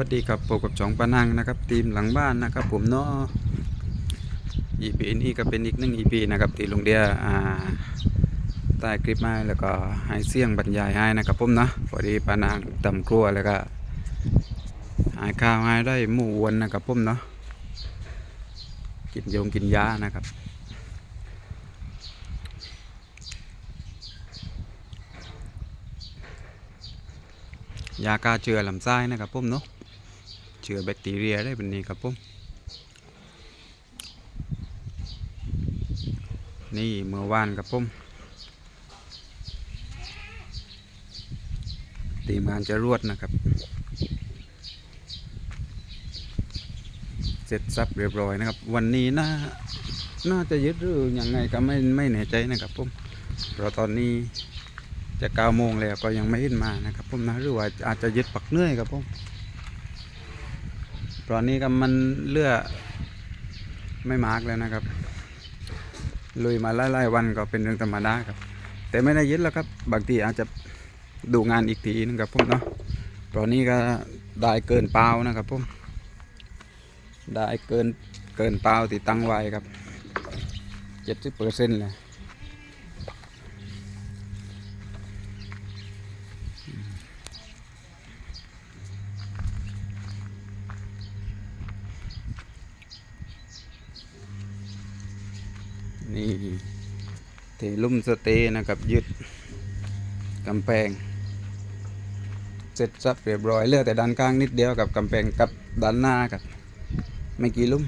วัสดีครับพบกับจองปานังนะครับทีมหลังบ้านนะครับ ผมเนาะ EP นี้ก็เป็นอีกหนึ่ง EP นะครับที่ลุงเดียอ่าใต้คลิปมาแล้วก็ให้เสียงบรรยายให้นะครับผมนะพอดีปานางตำครัวแล้วก็หายข้าวให้ได้หมู่วนนะครับผมเนาะกินยงกินยานะครับยาฆ่าเชื้อลำไส้นะครับผมเนาะ เชื้อแบคทีเรียได้เป็นนี้ครับผมนี่เมื่อวานครับผมทีมงานจะรวดนะครับ เสร็จสับเรียบร้อยนะครับ วันนี้น่าน่าจะยึดหรือยังไงก็ไม่ไม่แน่ใจนะครับผมเพราะตอนนี้จะเก้าโมงแล้วก็ยังไม่เห็นมานะครับผมนะหรือว่าอาจจะยึดปักเนื่อยครับผม ตอนนี้ก็มันเลือไม่มาร์กแล้วนะครับ ลุยมาไล่ๆวันก็เป็นเรื่องธรรมดาครับ แต่ไม่ได้ยึดแล้วครับบางทีอาจจะดูงานอีกทีนึงครับผมเนาะตอนนี้ก็ได้เกินเปล่านะครับผมได้เกินเกินเปล่าที่ตั้งไว้ครับเจ็ดสิบเปอร์เซ็นต์เลย นี่เทลุ่มสเตย์นะครับยึดกำแพง เสร็จสับเรียบร้อยเหลือแต่ด้านข้างนิดเดียวกับกำแพงกับด้านหน้าครับไม่กี่ลุ่ม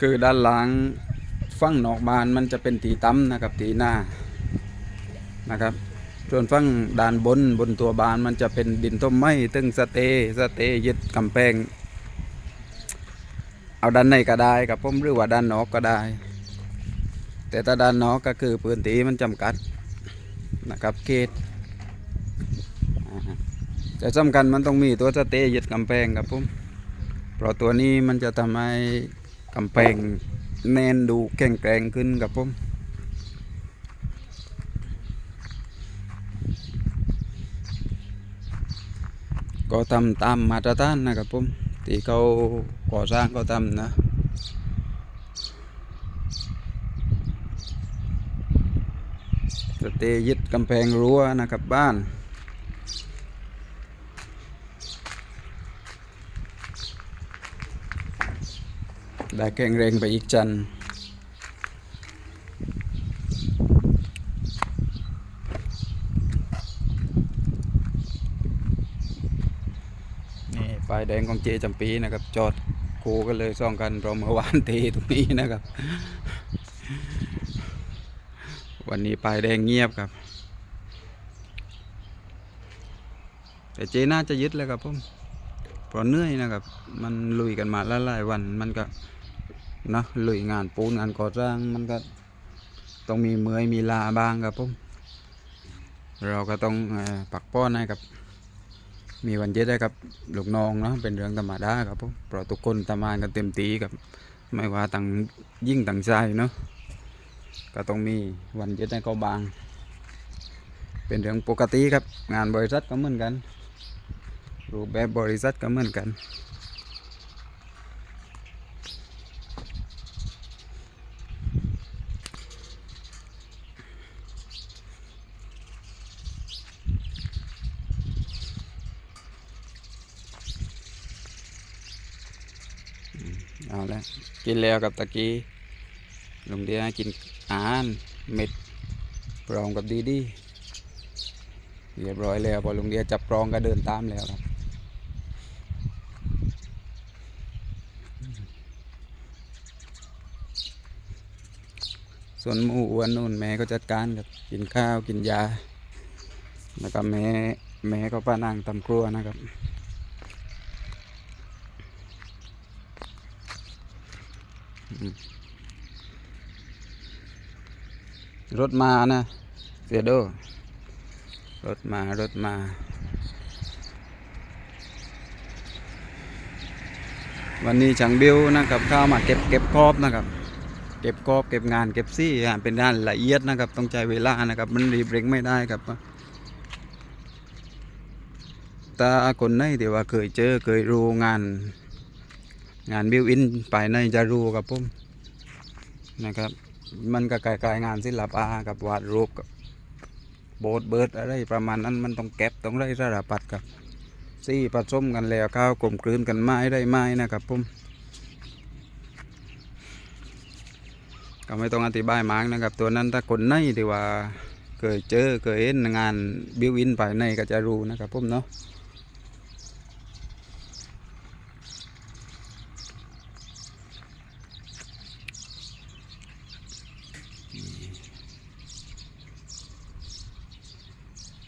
คือด้านหลังฝั่งนอกบานมันจะเป็นตีตั้มนะครับตีหน้านะครับ ส่วนฝั่งด้านบนบนตัวบานมันจะเป็นดินต้มไม้ตึงสเตสเตย์ยึดกำแพงเอาด้านในก็ได้ครับผมหรือว่าด้านนอกก็ได้ แต่ถ้าด้านนอกก็คือพื้นที่มันจำกัดนะครับเขตแต่สำคัญมันต้องมีตัวสเตย์ยึดกำแพงครับผมเพราะตัวนี้มันจะทำให้กำแพงแน่นดูแข็งแกร่งขึ้นครับผม ก็ทำตามมาตรฐานนะครับผมที่เขาก่อสร้างก็ทำนะสเตย์ยึดกำแพงรั้วนะครับบ้านได้แข็งแรงไปอีกจันทร์ นี่ไฟแดงของเจจำปีนะครับ จอดคูกันเลยซ่องกันเราเมื่อวานเทตรงนี้นะครับ วันนี้ป้ายแดงเงียบครับ แต่เจน่าจะยึดแล้วครับผมเพราะเหนื่อยนะครับ มันลุยกันมาหลายๆวันมันก็นะลุยงานปูนงานก่อสร้างมันก็ต้องมีเมื่อยมีลาบ้างครับผมเราก็ต้องปักป้อนให้กับ มีวันเย็ดได้กับลูกน้องเนาะเป็นเรื่องธรรมดาครับผมเพราะทุกคนทำงานกันเต็มตีกับ ไม่ว่าต่างยิ่งต่างใจเนาะก็ต้องมีวันเย็ดให้เขาบาง เป็นเรื่องปกติครับงานบริษัทก็เหมือนกันรูปแบบบริษัทก็เหมือนกัน เอาละกินแล้วกับตะกี้ลุงเดียกินอาหารเม็ดปรองกับดีดีเรียบร้อยแล้วพอลุงเดียจับปรองก็เดินตามแล้วครับส่วนหมูอ้วนนู่นแม่ก็จัดการครับกินข้าวกินยาแล้วก็แม่แม่ก็ป้านางทำครัวนะครับ รถมานะ เสียโด รถมา รถมา วันนี้ช่างบิวนะครับเข้ามาเก็บเก็บครอบนะครับ เก็บกอบเก็บงานเก็บซี่เป็นงานละเอียดนะครับ ต้องใช้เวลานะครับ มันรีบเร่งไม่ได้ครับถ้าคนไหนที่ว่าเคยเจอเคยรู้งาน งานบิวอินไปในจะรู้ครับผมนะครับ มันก็กลายงานศิลปะกับวาดรูปกับโบสถ์เบิร์ดอะไรประมาณนั้นมันต้องแก็บต้องไล่ระดับปัดครับซี่ผสมกันแล้วข้าวกลมกลืนกันไม้ได้ไม้นะครับผมก็ไม่ต้องอธิบายมากนะครับ ตัวนั้นถ้าคนไหนที่ว่าเคยเจอเคยเห็นงานบิวอินภายในก็จะรู้นะครับผมเนาะ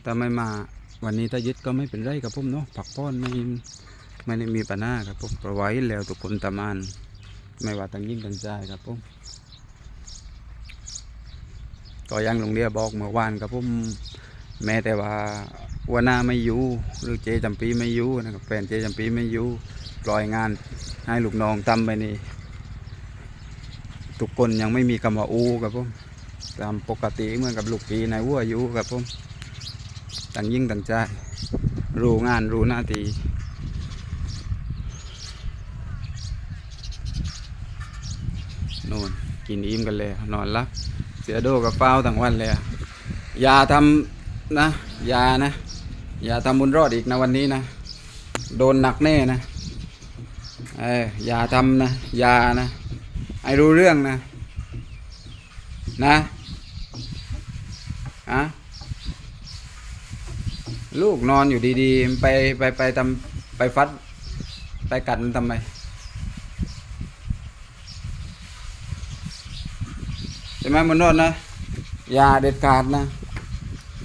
ถ้าไม่มาวันนี้ถ้ายึดก็ไม่เป็นไรครับผมเนาะผักป้อนไม่ไม่ได้มีปัญหาครับผมเพระไว้แล้วทุกคนตามานไม่ว่าตั้งยิ่งตั้งใจครับผมก็ยังหลวงเดียบอกเมื่อวานครับผมแม้แต่ว่าหัวหน้าไม่อยู่หรือเจจำปีไม่อยู่นะครับแฟนเจจำปีไม่อยู่ปล่อยงานให้ลูกน้องทำไปนี่ทุกคนยังไม่มีคำว่าอูครับผมตามปกติเหมือนกับลูกปีในวัวอยู่ครับผม ต่างยิ่งต่างใจ รู้งานรู้หน้าที่นู่นกินอิ่มกันเลย นอนละเสียโดกับเฝ้าทั้งวันเลยอย่าทำนะอย่านะอย่าทำบุญรอดอีกนะวันนี้นะ โดนหนักแน่นะเอออย่าทำนะอย่านะให้รู้เรื่องนะ นะอะ ลูกนอนอยู่ดีๆ ไปไปไปทำไปฟัด ไปกัดมันทำไม ใช่ไหมมันนอนนะ อย่าเด็ดขาดนะ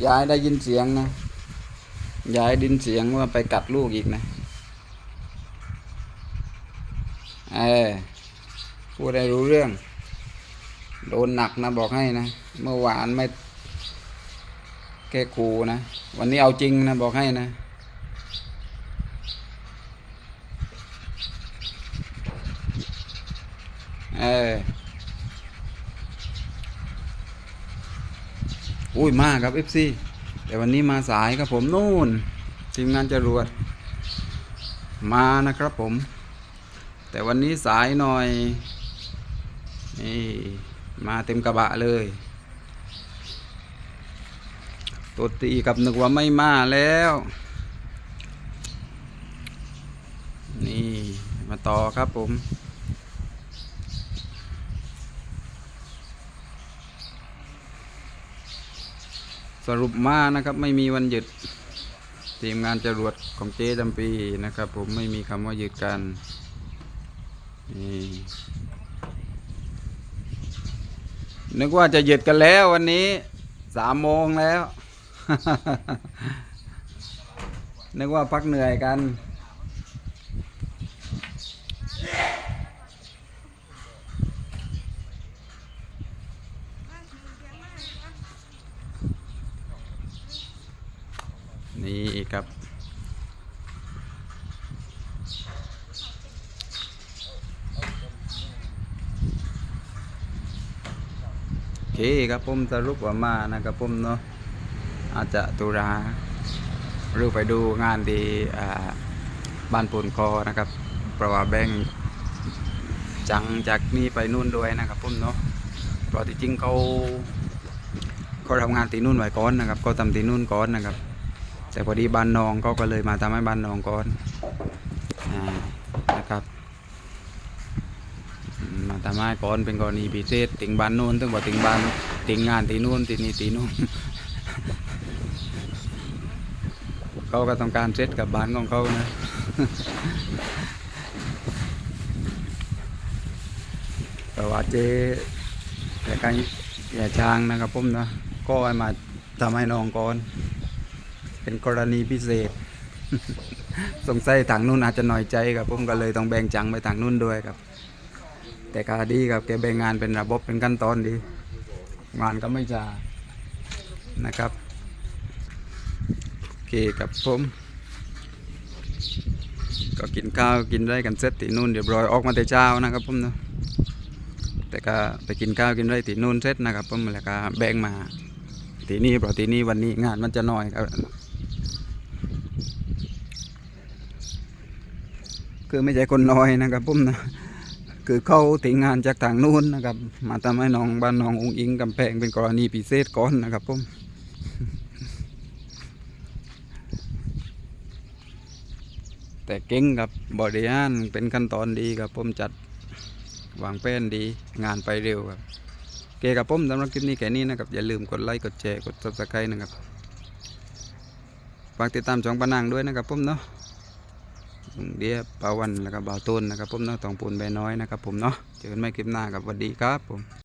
อย่าให้ได้ยินเสียงนะ อย่าให้ดินเสียงว่าไปกัดลูกอีกนะ เออพูดได้รู้เรื่อง โดนหนักนะบอกให้นะ เมื่อวานไม่ ค่ครูนะ วันนี้เอาจริงนะ บอกให้นะ เอออุ้ยมากครับ FC แต่วันนี้มาสายครับผมนู่นทีมงานจรวด มานะครับผม แต่วันนี้สายหน่อยนี่มาเต็มกระบะเลย ตัวตีกับนึกว่าไม่มาแล้ว นี่มาต่อครับผม สรุปมานะครับไม่มีวันหยุด ทีมงานจรวดของเจ๊จำปีนะครับผมไม่มีคำว่าหยุดกันนี่นึกว่าจะหยุดกันแล้ววันนี้สามโมงแล้ว นึกว่าพักเหนื่อยกัน นี่ครับโอเคครับผมสรุปว่ามานะครับผมเนาะ อาจจะตุลาหรือไปดูงานที่บ้านปูนคอนะครับ เพราะว่าแบ่งจังจากนี่ไปนู่นด้วยนะครับผมเนาะเพราะที่จริงเขาเขาทำงานตีนู่นไว้ก่อนนะครับเขาทำตีนู่นก่อนนะครับ แต่พอดีบ้านนองเขาก็เลยมาทำให้บ้านนองก่อนนะครับมาทำให้ก่อนเป็นกรณีพิเศษติงบ้านนู้นถึงบอกติงบ้านติงงานตีนู่นตีนี่ตีนู่น เขาก็ต้องการเซตกับบ้านของเขานะแต่ว่าเจ๊แต่การอย่าช้างนะครับผมนะก็มาทำให้น้องก่อน เป็นกรณีพิเศษ สงสัยทางนู้นอาจจะหน่อยใจครับผมก็เลยต้องแบ่งจังไปทางนู้นด้วยครับ แต่ก็ดีครับแกแบ่งงานเป็นระบบเป็นขั้นตอนดี งานก็ไม่ช้านะครับ โอเคครับผม ก็กินข้าวกินได้กันเสร็จที่นู่นเรียบร้อยออกมาแต่เช้านะครับผมเนาะแต่ก็ไปกินข้าวกินไรที่นู่นเสร็จนะครับผมแล้วก็แบ่งมาที่นี่เพราะที่นี่วันนี้งานมันจะน้อยครับคือไม่ใช่คนน้อยนะครับผมนะคือเข้าถึงงานจากทางนู้นนะครับ มาทำให้น้องบ้านน้ององอิงกำแพงเป็นกรณีพิเศษก่อนนะครับผม แต่เก่งกับบริหารเป็นขั้นตอนดีครับผมจัดวางแผนดีงานไปเร็วครับเคครับผมสำหรับคลิปนี้แค่นี้นะครับ อย่าลืมกดไลค์กดแชร์กด subscribe นะครับฝากติดตามช่องปานางด้วยนะครับผมเนาะเดียปาวันแล้วก็บ่าวต้นนะครับผมเนาะตองปูนใบน้อยนะครับผมเนาะเจอกันใหม่คลิปหน้าครับสวัสดีครับผม